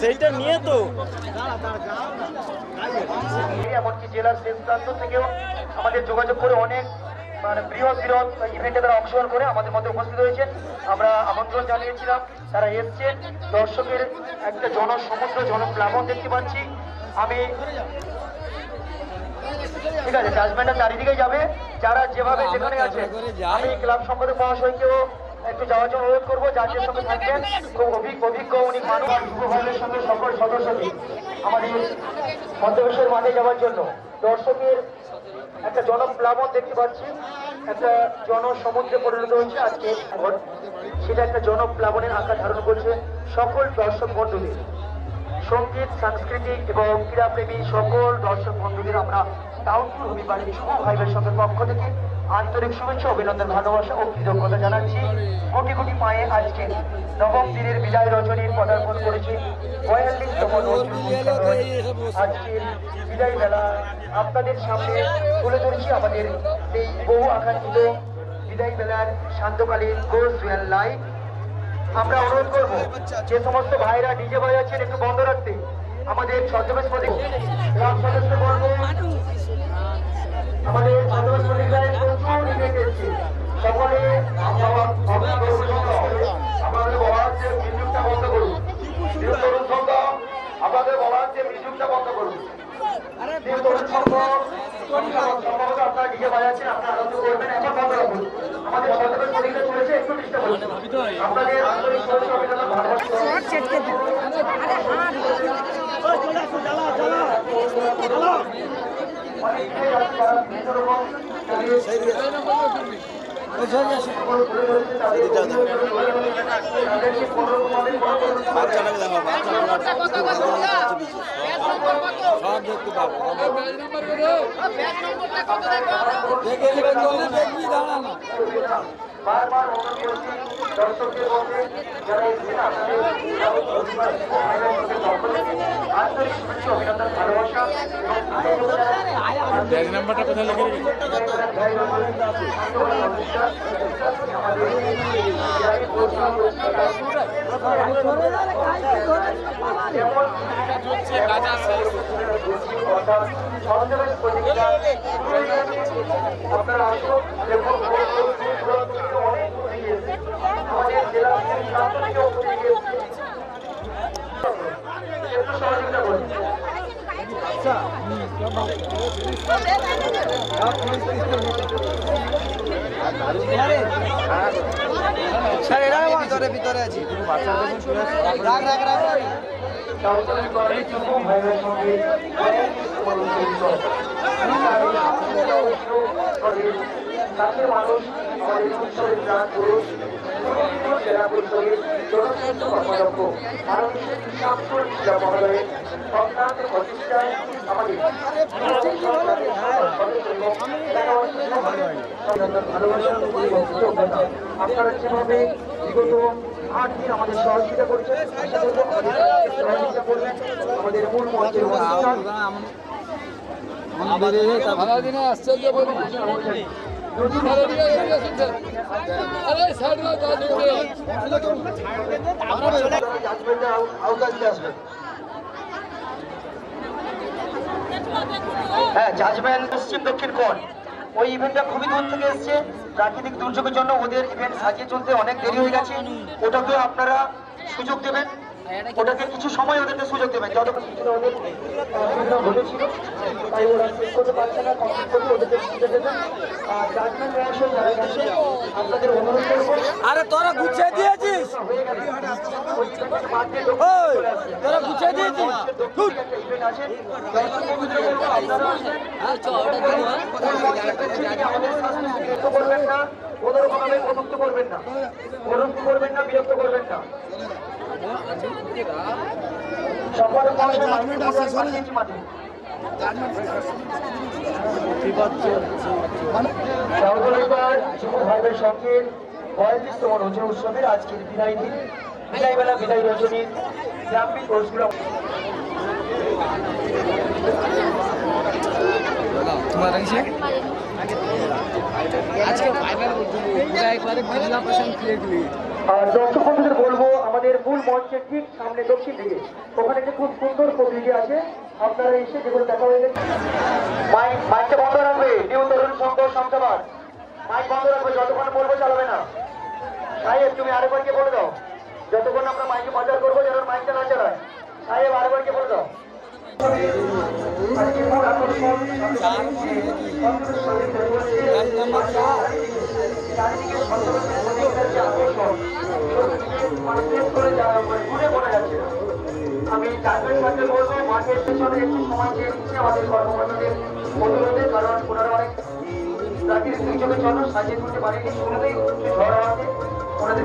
সেইটা নিয়ে তো। এমনকি জেলার শেষ প্রান্ত থেকেও আমাদের যোগাযোগ করে অনেক মানে বৃহৎ বৃহৎ ইভেন্টে তারা অংশগ্রহণ করে আমাদের মধ্যে উপস্থিত হয়েছেন আমরা আমন্ত্রণ জানিয়েছিলাম তারা এসছেন দর্শকের একটা জনসমুদ্র জনপ্লাবন দেখতে পাচ্ছি। আমি ঠিক আছে জাজমেন্টটা চারিদিকে যাবে। যারা যেভাবে যেখানে আছে আমি ক্লাব সম্পাদক মহাশয়কেও একটু যাওয়ার জন্য অনুরোধ করব। যাদের সঙ্গে থাকবেন খুব অভিজ্ঞ অভিজ্ঞ উনি মানুষ যুব সঙ্গে সকল সদস্যকে আমাদের মধ্যবেশের মাঠে যাওয়ার জন্য। দর্শকের একটা জনপ্লাবন দেখতে পাচ্ছি, একটা জনসমুদ্রে পরিণত হয়েছে আজকে। সেটা একটা জনপ্লাবনের আকার ধারণ করছে সকল দর্শক বন্ধুদের সংগীত, সাংস্কৃতিক এবং ক্রীড়াপ্রেমী সকল দর্শক বন্ধুদের আমরা টাউনপুর রবিবারের শুভ ভাইবের সঙ্গে পক্ষ থেকে আন্তরিক শুভেচ্ছা, অভিনন্দন, ভালোবাসা ও কৃতজ্ঞতা জানাচ্ছি। কোটি কোটি পায়ে আজকে নবম দিনের বিদায় রজনীর পদার্পণ করেছে। বয়াল্লিশতম আজকের বিদায় বেলা আপনাদের সামনে তুলে ধরছি আমাদের এই বহু আকাঙ্ক্ষিত বিদায় বেলার শান্তকালীন গোস রিয়াল লাইভ। আমরা অনুরোধ করব, যে সমস্ত ভাইরা ডিজে ভাই আছেন একটু বন্ধ রাখতে। আমাদের ছদ্মবেশ গ্রাম সদস্য বলব। আমাদের ছদ্মবেশ প্রদীপের এসছে সকলে আমাদের বলা হচ্ছে মিউজিকটা বন্ধ করুন। তরুণ সংঘ আমাদের বলা হচ্ছে মিউজিকটা বন্ধ করুন। তরুণ সংঘ সম্ভবত আপনারা ডিজে বাজাচ্ছেন আপনারা আনন্দ করবেন এখন বন্ধ রাখুন। আমাদের ছদ্মবেশ প্রদীপটা চলেছে একটু ডিস্টার্ব হচ্ছে আপনাদের আন্তরিক শুভেচ্ছা অভিনন্দন ভালোবাসা বাচ্চাটাকে দেখো সব দেখতে পাবো দেখে নেবে চলে দেখবি দাঁড়া না বারবার দর্শকদের মধ্যে যারা এসেছেন আপনাদের আন্তরিক শুভেচ্ছা অভিনন্দন, ভালোবাসা। ব্যাগ নাম্বারটা কোথায় লিখে রেখেছি? আপনারা আসুন দেখুন আমাদের জেলা একটু সহযোগিতা করুন স্যার এরা ভিতরে ভিতরে আছি। রাখ রাখ রাখ তাকে মানুষ উৎসবের প্রাণ পুরুষ জেলা পরিষদের জনস্বাস্থ্য কর্মদক্ষ মানুষ শামসুল আপনারা যেভাবে বিগত আট দিন আমাদের সহযোগিতা করেছেন সহযোগিতা করবেন আমাদের মূল মঞ্চের আশ্চর্য ভালো দিনে এগিয়ে এসেছে আরে সাইড না যা দেখবে হ্যাঁ জাজমেন্ট পশ্চিম দক্ষিণ কোণ ওই ইভেন্টটা খুবই দূর থেকে এসছে। প্রাকৃতিক দুর্যোগের জন্য ওদের ইভেন্ট সাজিয়ে চলতে অনেক দেরি হয়ে গেছে। ওটাকে আপনারা সুযোগ দেবেন। ওটাকে কিছু সময় ওদেরকে সুযোগ দেবেন। যতক্ষণ কিছুটা ওদের ঘটেছিল তাই ওরা শেষ করতে পারছে না। কমপ্লিট করতে ওদেরকে সুযোগ দেবেন। জাজমেন্ট মহাশয় যারা গেছে আপনাদের অনুরোধ করব আরে তোরা গুছিয়ে দিয়েছিস? ওই তোরা গুছিয়ে দিয়েছিস? আছে দর্শক বন্ধুদের বলব আপনারা আমাদের সাংস্কৃতিক বিরক্ত করবেন উৎসবের আজকের বিদায় দিন বিদায় বেলা বিদায় রজনীর গ্রামীণ কোর্সগুলো তোমার লাগছে আজকে একবারে বিজলা পার্সেন্ট ক্লিয়ার ক্লিয়ার দর্শক বন্ধুদের বলব, আমাদের মূল মঞ্চের ঠিক সামনে দক্ষিণ দিকে, ওখানে একটি খুব সুন্দর প্রতিযোগী আছে, আপনারা এসে যেগুলো দেখা হয়ে গেছে। মাইক, মাইকটা বন্ধ রাখবে, নিউ তরুণ সংঘ সংসভার মাইক বন্ধ রাখবে, যতক্ষণ বলব চালাবে না। সাহেব, তুমি আরেকবার কে বলে দাও, যতক্ষণ আমরা মাইকে বাজার করব, যেন মাইকটা না চালায়। আমি চারজন সাথে বলব মাঠের পেছনে একটু সময় চেয়ে নিচ্ছে আমাদের কর্মকর্তাদের অনুরোধে কারণ ওনারা অনেক রাত্রির দুর্যোগের জন্য সাজিয়ে তুলতে পারেনি শুরুতেই ঝড় হওয়াতে ওনাদের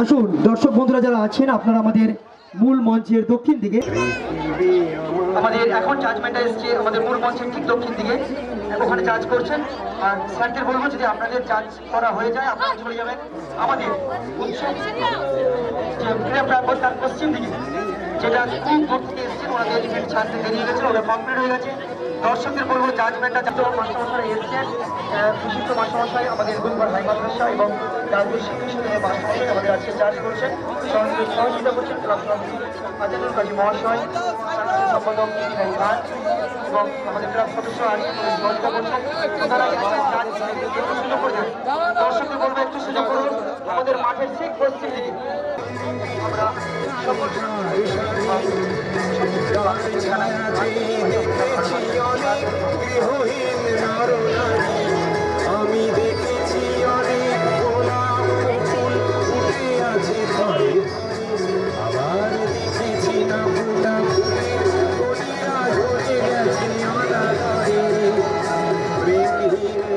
আসুন, দর্শক বন্ধুরা যারা আছেন, আপনারা আমাদের মূল মঞ্চের দক্ষিণ দিকে। আমাদের এখন জাজমেন্টটা এসছে, আমাদের মূল মঞ্চের ঠিক দক্ষিণ দিকে। ওখানে জাজ করছেন, আর স্যারদের বলব যদি আপনাদের জাজ করা হয়ে যায়, আপনারা চলে যাবেন আমাদের পশ্চিম দিকে যেটা দূর থেকে এসছেন, ওনাদের ছাড়তে বেরিয়ে গেছে ওটা কমপ্লিট হয়ে গেছে। দর্শকদের বলব জাজমেন্টটা যত মাস্টারমশাই এসছেন বিশিষ্ট মাস্টারমশাই, আমাদের গুলবার হাই মাদ্রাসা এবং রাজবৈশ্বিক বিষয়ে মাস্টারমশাই আমাদের আজকে চার্জ করছেন। সহযোগিতা করছেন ক্লাব কাজী মহাশয় সম্পাদক এবং আমাদের ক্লাব সদস্য সহযোগিতা করছেন ওনারা এখানে কাজ একটু সুযোগ করে দেন। দর্শকদের বলব একটু সুযোগ করুন আমাদের মাঠের ঠিক পশ্চিম আমরা আমি দেখেছি অনেক ফুটে দেখেছি না ফুটা ফুলে গলিয়া ধরে গেছে অনাগারে প্রেমহীন